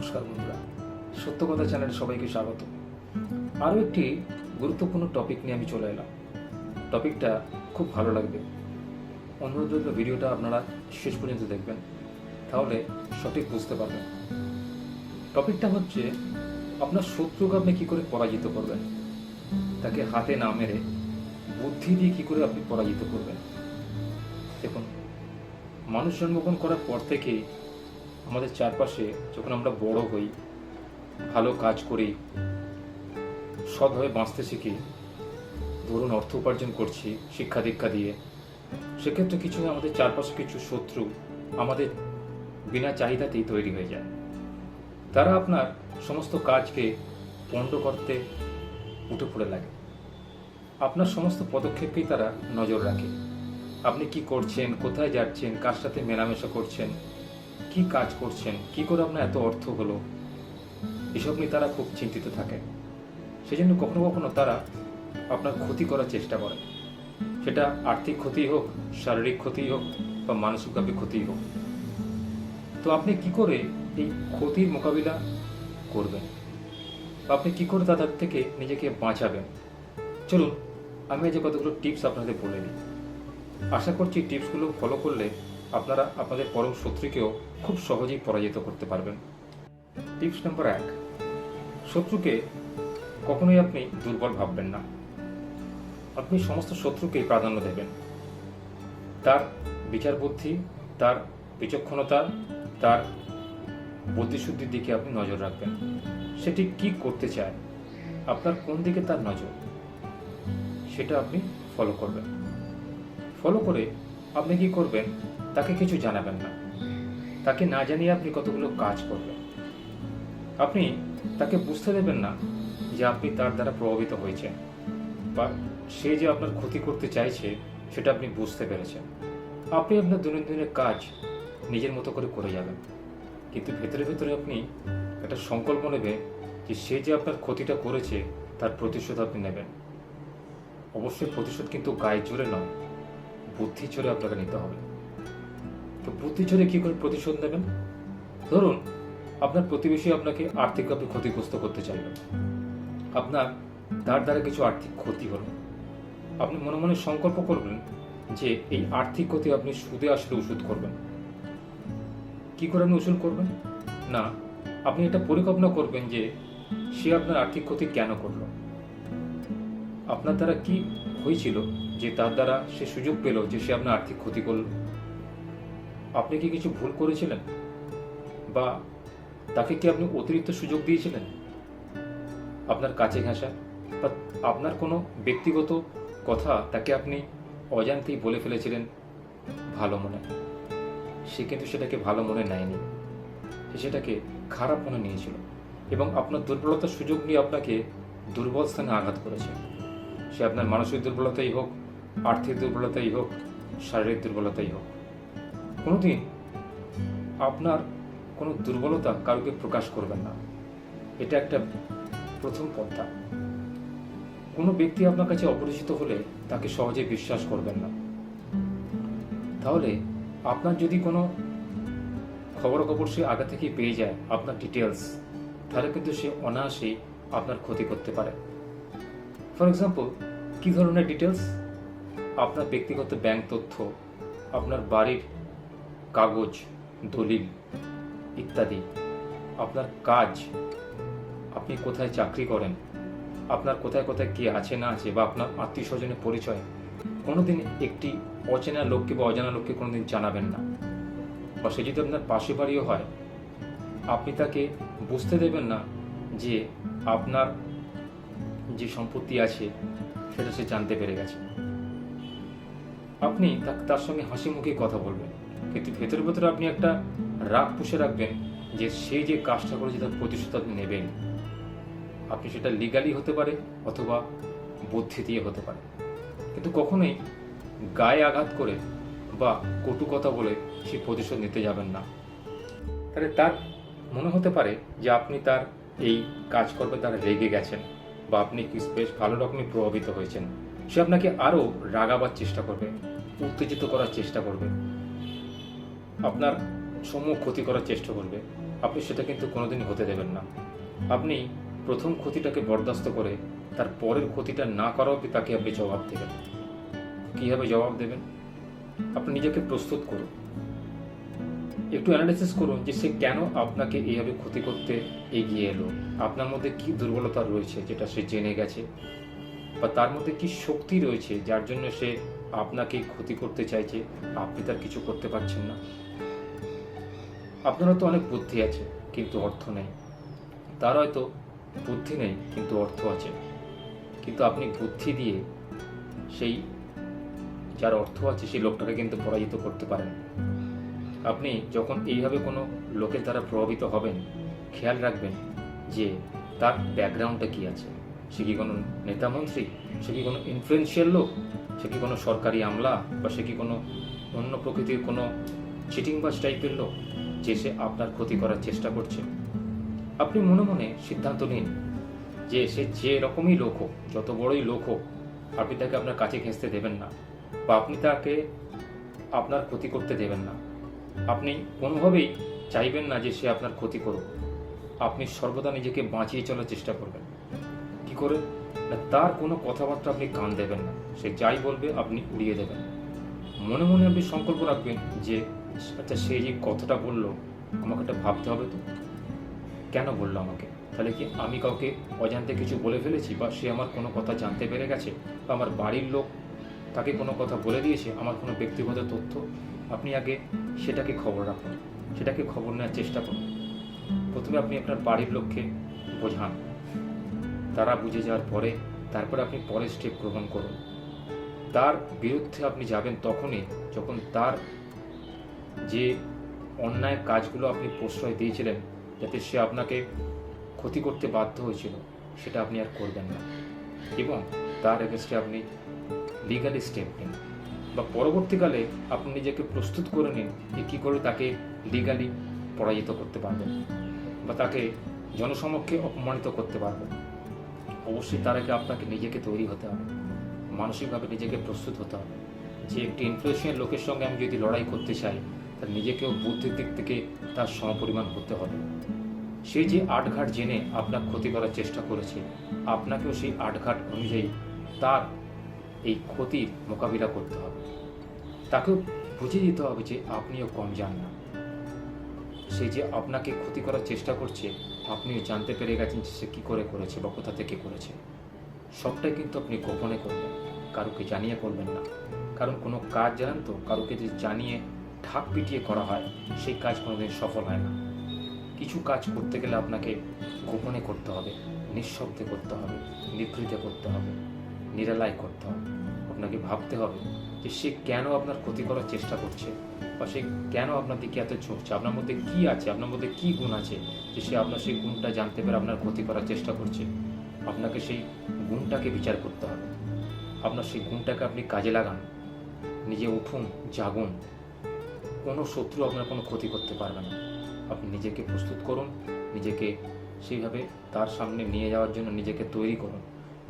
নমস্কার বন্ধুরা। সত্য কথা চ্যানেলে সবাইকে স্বাগত। আরও একটি গুরুত্বপূর্ণ টপিক নিয়ে আমি চলে এলাম। টপিকটা খুব ভালো লাগবে। অনুরোধ রইল ভিডিওটা আপনারা শেষ পর্যন্ত দেখবেন, তাহলে সঠিক বুঝতে পারবেন। টপিকটা হচ্ছে, আপনার শত্রুকে আপনি কী করে পরাজিত করবেন? তাকে হাতে না মেরে বুদ্ধি দিয়ে কী করে আপনি পরাজিত করবেন? দেখুন, মানুষ জন্মগ্রহণ করার পর থেকেই আমাদের চারপাশে যখন আমরা বড় হই, ভালো কাজ করি সৎভাবে বাঁচতে শিখি, ধরুন অর্থ উপার্জন করছি, শিক্ষা দীক্ষা দিয়ে, সেক্ষেত্রে কিছু আমাদের চারপাশে কিছু শত্রু আমাদের বিনা চাহিদাতেই তৈরি হয়ে যায়। তারা আপনার সমস্ত কাজকে পণ্ড করতে উঠে পড়ে লাগে। আপনার সমস্ত পদক্ষেপকেই তারা নজর রাখে। আপনি কি করছেন, কোথায় যাচ্ছেন, কার সাথে মেলামেশা করছেন কি কাজ করছেন? কি করে আপনার এত অর্থ হলো? এসব নিয়ে তারা খুব চিন্তিত থাকে। সেই জন্য কখনো কখনো তারা আপনার ক্ষতি করার চেষ্টা করে। সেটা আর্থিক ক্ষতি হোক, শারীরিক ক্ষতি হোক বা মানসিকভাবে ক্ষতি হোক। তো আপনি কি করে এই ক্ষতির মোকাবিলা করবেন? আপনি কি করে তাদের থেকে নিজেকে বাঁচাবেন? চলুন, আমি আজ কতগুলো টিপস আপনাদের বলে দিই। আশা করছি টিপসগুলো ফলো করলে আপনারা আপনাদের পরম শত্রুকেও খুব সহজেই পরাজিত করতে পারবেন। টিপস নম্বর এক, শত্রুকে কখনোই আপনি দুর্বল ভাববেন না। আপনি সমস্ত শত্রুকেই প্রাধান্য দেবেন। তার বিচার বুদ্ধি, তার বিচক্ষণতা, তার বুদ্ধিশুদ্ধির দিকে আপনি নজর রাখবেন। সেটি কি করতে চায়, আপনার কোন দিকে তার নজর, সেটা আপনি ফলো করবেন। ফলো করে আপনি কি করবেন? তাকে কিছু জানাবেন না। তাকে না জানিয়ে আপনি কতগুলো কাজ করবেন। আপনি তাকে বুঝতে দেবেন না যে আপনি তার দ্বারা প্রভাবিত হয়েছেন বা সে যে আপনার ক্ষতি করতে চাইছে, সেটা আপনি বুঝতে পেরেছেন। আপনি আপনার দৈনন্দিনের কাজ নিজের মতো করে করে যাবেন। কিন্তু ভেতরে ভেতরে আপনি একটা সংকল্প নেবেন যে সে যে আপনার ক্ষতিটা করেছে, তার প্রতিশোধ আপনি নেবেন। অবশ্যই প্রতিশোধ কিন্তু গায়ে জোরে নয় বুদ্ধি চড়ে আপনাকে নিতে হবে। তো বুদ্ধি কি করে প্রতিশোধ নেবেন? ধরুন, আপনার প্রতিবেশী আপনাকে আর্থিকভাবে ক্ষতিগ্রস্ত করতে চাইল। আপনার তার দ্বারা কিছু আর্থিক ক্ষতি হলো। আপনি মনে মনে সংকল্প করবেন যে এই আর্থিক ক্ষতি আপনি সুদে আসলে ওষুধ করবেন। কি করে আপনি ওষুধ করবেন? না, আপনি এটা পরিকল্পনা করবেন যে সে আপনার আর্থিক ক্ষতি কেন করল? আপনার দ্বারা কি হয়েছিল যে তার দ্বারা সে সুযোগ পেল যে সে আপনার আর্থিক ক্ষতি করল? আপনি কি কিছু ভুল করেছিলেন? বা তাকে কি আপনি অতিরিক্ত সুযোগ দিয়েছিলেন? আপনার কাছে ঘাসা বা আপনার কোনো ব্যক্তিগত কথা তাকে আপনি অজান্তেই বলে ফেলেছিলেন, ভালো মনে। সে কিন্তু সেটাকে ভালো মনে নেয়নি। সে সেটাকে খারাপ মনে নিয়েছিল এবং আপনার দুর্বলতার সুযোগ নিয়ে আপনাকে দুর্বল স্থানে আঘাত করেছে। সে আপনার মানসিক দুর্বলতাই হোক, আর্থিক দুর্বলতাই হোক, শারীরিক দুর্বলতাই হোক। কোনোদিন আপনার কোনো দুর্বলতা কারোকে প্রকাশ করবেন না। এটা একটা প্রথম পন্থা। কোনো ব্যক্তি আপনার কাছে অপরিচিত হলে তাকে সহজে বিশ্বাস করবেন না। তাহলে আপনার যদি কোনো খবরাখবর সে আগে থেকেই পেয়ে যায়, আপনার ডিটেলস তাহলে কিন্তু সে অনায়াসেই আপনার ক্ষতি করতে পারে। ফর এক্সাম্পল কী ধরনের ডিটেলস আপনার ব্যক্তিগত ব্যাংক তথ্য, আপনার বাড়ির কাগজ, দলিল ইত্যাদি। আপনার কাজ, আপনি কোথায় চাকরি করেন, আপনার কোথায় কোথায় কে আছে না আছে বা আপনার আত্মীয় স্বজনের পরিচয়, কোনোদিন একটি অচেনা লোককে বা অজানা লোককে কোনোদিন জানাবেন না। বা সে যদি আপনার পাশে বাড়িও হয়, আপনি তাকে বুঝতে দেবেন না যে আপনার যে সম্পত্তি আছে, সেটা সে জানতে পেরে গেছে। আপনি তার সঙ্গে হাসি মুখে কথা বলবেন। কিন্তু ভেতরে ভেতরে আপনি একটা রাগ পুষে রাখবেন যে সে যে কাজটা করেছে তার প্রতিশোধ আপনি নেবেন। আপনি সেটা লিগালি হতে পারে অথবা বুদ্ধি দিয়ে হতে পারে। কিন্তু কখনোই গায়ে আঘাত করে বা কটু কথা বলে সে প্রতিশোধ নিতে যাবেন না। তাহলে তার মনে হতে পারে যে আপনি তার এই কাজকর্মে তারা রেগে গেছেন বা আপনি বেশ ভালো রকমের প্রভাবিত হয়েছেন। সে আপনাকে আরও রাগাবার চেষ্টা করবে, উত্তেজিত করার চেষ্টা করবে। আপনার সমূহ ক্ষতি করার চেষ্টা করবে। আপনি সেটা কিন্তু কোনোদিনই হতে দেবেন না। আপনি প্রথম ক্ষতিটাকে বরদাস্ত করে তার পরের ক্ষতিটা না করা অব্দি তাকে আপনি জবাব দেবেন? কীভাবে জবাব দেবেন? আপনি নিজেকে প্রস্তুত করুন। একটু অ্যানালিসিস করুন যে সে কেন আপনাকে এইভাবে ক্ষতি করতে এগিয়ে এলো। আপনার মধ্যে কি দুর্বলতা রয়েছে যেটা সে জেনে গেছে? বা তার মধ্যে কি শক্তি রয়েছে যার জন্য সে আপনাকে ক্ষতি করতে চাইছে, আপনি তার কিছু করতে পারছেন না। আপনারও তো অনেক বুদ্ধি আছে, কিন্তু অর্থ নেই। তার হয়তো বুদ্ধি নেই, কিন্তু অর্থ আছে। কিন্তু আপনি বুদ্ধি দিয়ে সেই, যার অর্থ আছে, সেই লোকটাকে কিন্তু পরাজিত করতে পারেন। আপনি যখন এইভাবে কোনো লোকের দ্বারা প্রভাবিত হবেন, খেয়াল রাখবেন যে তার ব্যাকগ্রাউন্ডটা কী আছে? সে কি কোনো নেতা মন্ত্রী? সে কি কোনো ইনফ্লুয়েন্সিয়াল লোক? সে কি কোনো সরকারি আমলা বা সে কি কোনো অন্য প্রকৃতির কোনো চিটিং চিটিংবাজ টাইপের লোক যে সে আপনার ক্ষতি করার চেষ্টা করছে? আপনি মনে মনে সিদ্ধান্ত নিন যে সে যে রকমই লোক হোক, যত বড়ই লোক হোক, আপনি তাকে আপনার কাছে ঘেঁচতে দেবেন না বা আপনি তাকে আপনার ক্ষতি করতে দেবেন না। আপনি কোনোভাবেই চাইবেন না যে সে আপনার ক্ষতি করুক। আপনি সর্বদা নিজেকে বাঁচিয়ে চলার চেষ্টা করবেন। কি করে? তার কোনো কথাবার্তা আপনি কান দেবেন না। সে যাই বলবে, আপনি উড়িয়ে দেবেন। মনে মনে আপনি সংকল্প রাখবেন যে আচ্ছা সে যে কথাটা বলল, আমাকে একটা ভাবতে হবে তো? কেন বলল আমাকে? তাহলে কি আমি কাউকে অজান্তে কিছু বলে ফেলেছি বা সে আমার কোনো কথা জানতে পেরে গেছে? বা আমার বাড়ির লোক তাকে কোনো কথা বলে দিয়েছে? আমার কোনো ব্যক্তিগত তথ্য? আপনি আগে সেটাকে খবর রাখুন। সেটাকে খবর নেওয়ার চেষ্টা করুন। প্রথমে আপনি আপনার বাড়ির লোককে বোঝান। তারা বুঝে যাওয়ার পরে তারপরে আপনি পরের স্টেপ গ্রহণ করুন। তার বিরুদ্ধে আপনি যাবেন তখনই যখন তার যে অন্যায় কাজগুলো আপনি প্রশ্রয় দিয়েছিলেন যাতে সে আপনাকে ক্ষতি করতে বাধ্য হয়েছিল, সেটা আপনি আর করবেন না। এবং তার এগেনস্টে আপনি লিগালি স্টেপ নিন। বা পরবর্তীকালে আপনি নিজেকে প্রস্তুত করে নিন যে কী করে তাকে লিগালি পরাজিত করতে পারবেন বা তাকে জনসমক্ষে অপমানিত করতে পারবেন। অবশ্যই তার আগে আপনাকে নিজেকে তৈরি হতে হবে, মানসিকভাবে নিজেকে প্রস্তুত হতে হবে। যে একটি ইনফ্লুয়েন্সিয়াল লোকের সঙ্গে আমি যদি লড়াই করতে চাই তার নিজেকেও বুদ্ধির দিক থেকে তার সমপরিমাণ হতে হবে। সে যে আটঘাট জেনে আপনার ক্ষতি করার চেষ্টা করেছে, আপনাকেও সেই আটঘাট অনুযায়ী তার এই ক্ষতির মোকাবিলা করতে হবে। তাকেও বুঝিয়ে দিতে হবে যে আপনিও কম যান না। সে যে আপনাকে ক্ষতি করার চেষ্টা করছে আপনিও জানতে পেরে গেছেন যে সে কী করে করেছে বা কোথা থেকে করেছে। সবটাই কিন্তু আপনি গোপনে করবেন, কারোকে জানিয়ে করবেন না। কারণ কোনো কাজ জানেন তো, কারোকে যে জানিয়ে ঢাক পিটিয়ে করা হয়, সেই কাজ কোনোদিন সফল হয় না। কিছু কাজ করতে গেলে আপনাকে গোপনে করতে হবে, নিঃশব্দে করতে হবে, নিভৃতে করতে হবে, নিরালায় করতে হবে। আপনাকে ভাবতে হবে যে সে কেন আপনার ক্ষতি করার চেষ্টা করছে। বা সে কেন আপনার দিকে এত ঝুঁকছে আপনার মধ্যে কি আছে? আপনার মধ্যে কি গুণ আছে যে সে আপনার সেই গুণটা জানতে পেরে আপনার ক্ষতি করার চেষ্টা করছে? আপনাকে সেই গুণটাকে বিচার করতে হবে। আপনার সেই গুণটাকে আপনি কাজে লাগান। নিজে উঠুন, জাগুন। কোনো শত্রু আপনার কোনো ক্ষতি করতে পারবে না। আপনি নিজেকে প্রস্তুত করুন, নিজেকে সেইভাবে তার সামনে নিয়ে যাওয়ার জন্য নিজেকে তৈরি করুন,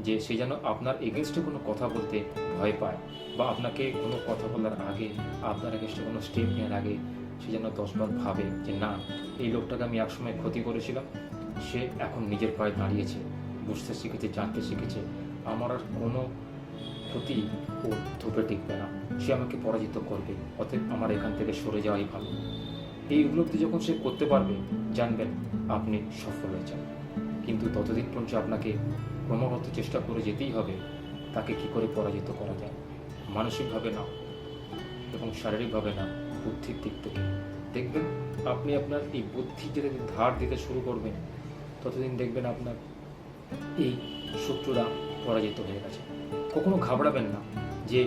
যে সে যেন আপনার এগেনস্টে কোনো কথা বলতে ভয় পায়। বা আপনাকে কোনো কথা বলার আগে, আপনার এগেনস্টে কোনো স্টেপ নেওয়ার আগে সে যেন দশবার ভাবে যে না, এই লোকটাকে আমি একসময় ক্ষতি করেছিলাম, সে এখন নিজের পায়ে দাঁড়িয়েছে, বুঝতে শিখেছে, জানতে শিখেছে। আমার আর কোনো ক্ষতি ও ধূপে টিকবে না। সে আমাকে পরাজিত করবে, অতএব আমার এখান থেকে সরে যাওয়াই ভালো। এই উপলব্ধি যখন সে করতে পারবে, জানবেন আপনি সফল হয়েছেন। কিন্তু ততদিন পর্যন্ত আপনাকে ক্রমাগত চেষ্টা করে যেতেই হবে, তাকে কি করে পরাজিত করা যায়? মানসিকভাবে না এবং শারীরিকভাবে না বুদ্ধির দিক থেকে। দেখবেন আপনি আপনার এই বুদ্ধি যেদিন ধার দিতে শুরু করবেন, ততদিন দেখবেন আপনার এই শত্রুরা পরাজিত হয়ে গেছে। কখনো ঘাবড়াবেন না যে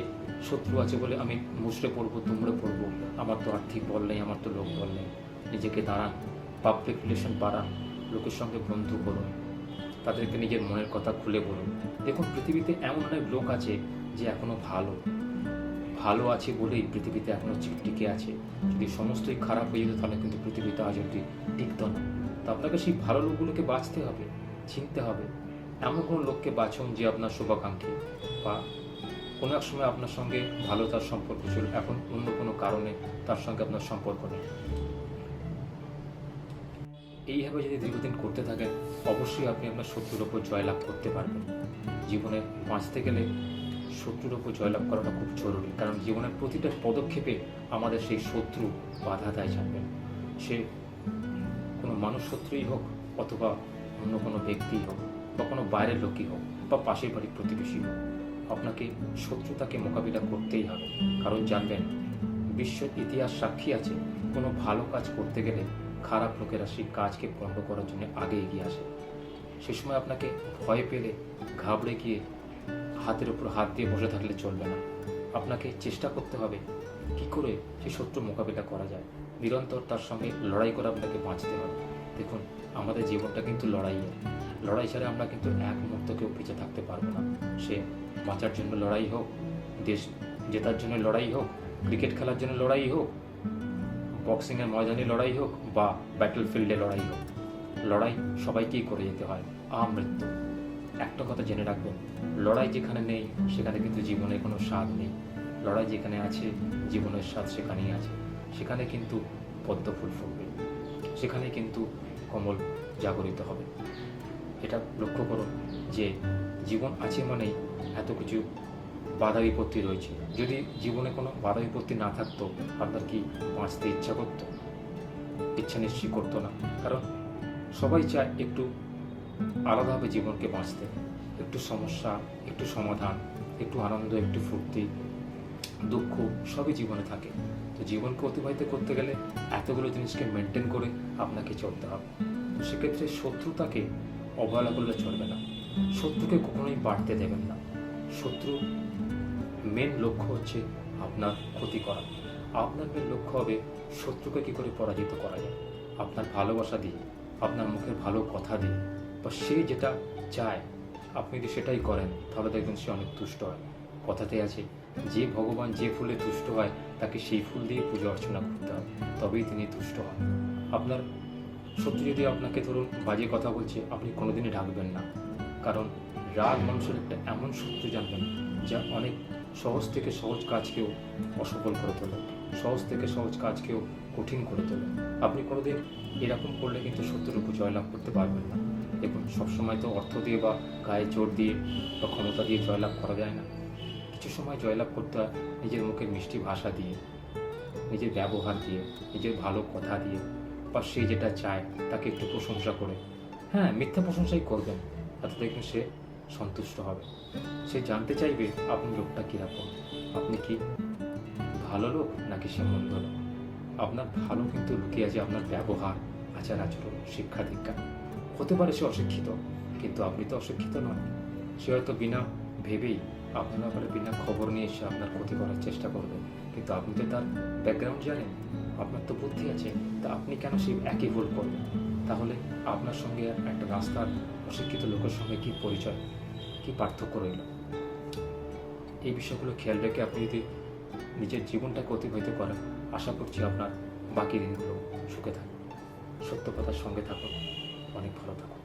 শত্রু আছে বলে আমি মুসড়ে পড়ব, দুমড়ে পড়ব, আমার তো আর্থিক বল নেই, আমার তো লোক বল নেই। নিজেকে দাঁড়ান পাবলিক রিলেশন বাড়ান, লোকের সঙ্গে বন্ধু করুন, তাদেরকে নিজের মনের কথা খুলে বলুন। দেখুন, পৃথিবীতে এমন অনেক লোক আছে যে এখনও ভালো। ভালো আছে বলেই পৃথিবীতে এখনও টিকে আছে। যদি সমস্তই খারাপ হয়ে যেত তাহলে কিন্তু পৃথিবীতে আজ অব্দি টিকত না। তো আপনাকে সেই ভালো লোকগুলোকে বাঁচতে হবে চিনতে হবে। এমন কোনো লোককে বাছুন যে আপনার শুভাকাঙ্ক্ষী। বা কোনো এক সময় আপনার সঙ্গে ভালো তার সম্পর্ক ছিল, এখন অন্য কোনো কারণে তার সঙ্গে আপনার সম্পর্ক নেই। এইভাবে যদি দীর্ঘদিন করতে থাকেন, অবশ্যই আপনি আপনার শত্রুর ওপর জয়লাভ করতে পারবেন। জীবনে বাঁচতে গেলে শত্রুর ওপর জয়লাভ করাটা খুব জরুরি। কারণ জীবনের প্রতিটা পদক্ষেপে আমাদের সেই শত্রু বাধা দেয় জানবেন সে কোনো মানুষ শত্রুই হোক অথবা অন্য কোনো ব্যক্তিই হোক বা কোনো বাইরের লোকই হোক বা পাশের বাড়ির প্রতিবেশী হোক, আপনাকে শত্রুতাকে মোকাবিলা করতেই হবে। কারণ জানবেন, বিশ্বের ইতিহাস সাক্ষী আছে, কোনো ভালো কাজ করতে গেলে খারাপ লোকেরা সেই কাজকে পণ্ড করার জন্য আগে এগিয়ে আসে। সে সময় আপনাকে ভয় পেলে ঘাবড়ে গিয়ে হাতের উপর হাত দিয়ে বসে থাকলে চলবে না। আপনাকে চেষ্টা করতে হবে কি করে সে শত্রু মোকাবিলা করা যায়। নিরন্তর তার সঙ্গে লড়াই করে আপনাকে বাঁচতে হবে। দেখুন, আমাদের জীবনটা কিন্তু লড়াইয়ের। লড়াই ছাড়া আমরা কিন্তু এক মুহূর্ত কেউ পিছিয়ে থাকতে পারব না। সে বাঁচার জন্য লড়াই হোক, দেশ জেতার জন্য লড়াই হোক, ক্রিকেট খেলার জন্য লড়াই হোক, বক্সিংয়ের ময়দানে লড়াই হোক বা ব্যাটল ফিল্ডে লড়াই হোক, লড়াই সবাইকেই করে যেতে হয়। আমৃত্যু। একটা কথা জেনে রাখবেন লড়াই যেখানে নেই, সেখানে কিন্তু জীবনের কোনো স্বাদ নেই। লড়াই যেখানে আছে, জীবনের স্বাদ সেখানেই আছে। সেখানে কিন্তু পদ্ম ফুল ফুটবে। সেখানে কিন্তু কমল জাগরিত হবে। এটা লক্ষ্য করুন যে জীবন আছে মানেই এত কিছু বাধা বিপত্তি রয়েছে। যদি জীবনে কোনো বাধা বিপত্তি না থাকতো, আপনার কি বাঁচতে ইচ্ছা করতো? ইচ্ছা নিশ্চয়ই করতো না। কারণ সবাই চায় একটু আলাদাভাবে জীবনকে বাঁচতে। একটু সমস্যা, একটু সমাধান, একটু আনন্দ, একটু ফুর্তি, দুঃখ সবই জীবনে থাকে। তো জীবনকে অতিবাহিত করতে গেলে এতগুলো জিনিসকে মেনটেন করে আপনাকে চলতে হবে। তো সেক্ষেত্রে শত্রুতাকে অবহেলা করলে চলবে না। শত্রুকে কখনোই বাড়তে দেবেন না। শত্রু মেন লক্ষ্য হচ্ছে আপনার ক্ষতি করা। আপনার মেন লক্ষ্য হবে শত্রুকে কী করে পরাজিত করা যায়? আপনার ভালোবাসা দিয়ে, আপনার মুখের ভালো কথা দিয়ে বা সে যেটা চায়, আপনি যদি সেটাই করেন, তাহলে দেখবেন সে অনেক তুষ্ট হয়। কথাতে আছে, যে ভগবান যে ফুলে তুষ্ট হয়, তাকে সেই ফুল দিয়ে পুজো অর্চনা করতে হবে তবেই তিনি তুষ্ট হন। আপনার শত্রু যদি আপনাকে ধরুন বাজে কথা বলছে, আপনি কোনোদিনই ঢাকবেন না। কারণ রাগ মানুষের একটা এমন শত্রু জানবেন, যা অনেক সহজ থেকে সহজ কাজকেও অসফল করে তোলে, সহজ থেকে সহজ কাজকেও কঠিন করে তোলে। আপনি কোনোদিন এরকম করলে কিন্তু শত্রুর উপর জয়লাভ করতে পারবেন না। দেখুন, সবসময় তো অর্থ দিয়ে বা গায়ে জোর দিয়ে বা ক্ষমতা দিয়ে জয়লাভ করা যায় না। কিছু সময় জয়লাভ করতে হয় নিজের মুখের মিষ্টি ভাষা দিয়ে, নিজের ব্যবহার দিয়ে, নিজের ভালো কথা দিয়ে, বা সে যেটা চায় তাকে একটু প্রশংসা করে। হ্যাঁ মিথ্যা প্রশংসাই করবেন, তাতে দেখবেন সে সন্তুষ্ট হবে। সে জানতে চাইবে আপনি লোকটা কীরকম, আপনি কি ভালো লোক নাকি সে মন্দ লোক? আপনার ভালো কিন্তু লুকিয়ে আছে আপনার ব্যবহার আচার আচরণ শিক্ষা দীক্ষা হতে পারে সে অশিক্ষিত, কিন্তু আপনি তো অশিক্ষিত নন। সে হয়তো বিনা ভেবেই আপনার ব্যাপারে বিনা খবর নিয়ে এসে আপনার ক্ষতি করার চেষ্টা করবে। কিন্তু আপনি তো তার ব্যাকগ্রাউন্ড জানেন, আপনার তো বুদ্ধি আছে, তা আপনি কেন সেই একই ভুল করবেন? তাহলে আপনার সঙ্গে একটা রাস্তার অশিক্ষিত লোকের সঙ্গে কি পরিচয়, কি পার্থক্য রইল? এই বিষয়গুলো খেয়াল রেখে আপনি যদি নিজের জীবনটাকে অতিবাহিত করেন, আশা করছি আপনার বাকি দিনগুলো সুখে থাকুন সত্য কথার সঙ্গে থাকুন। অনেক ভালো থাকুন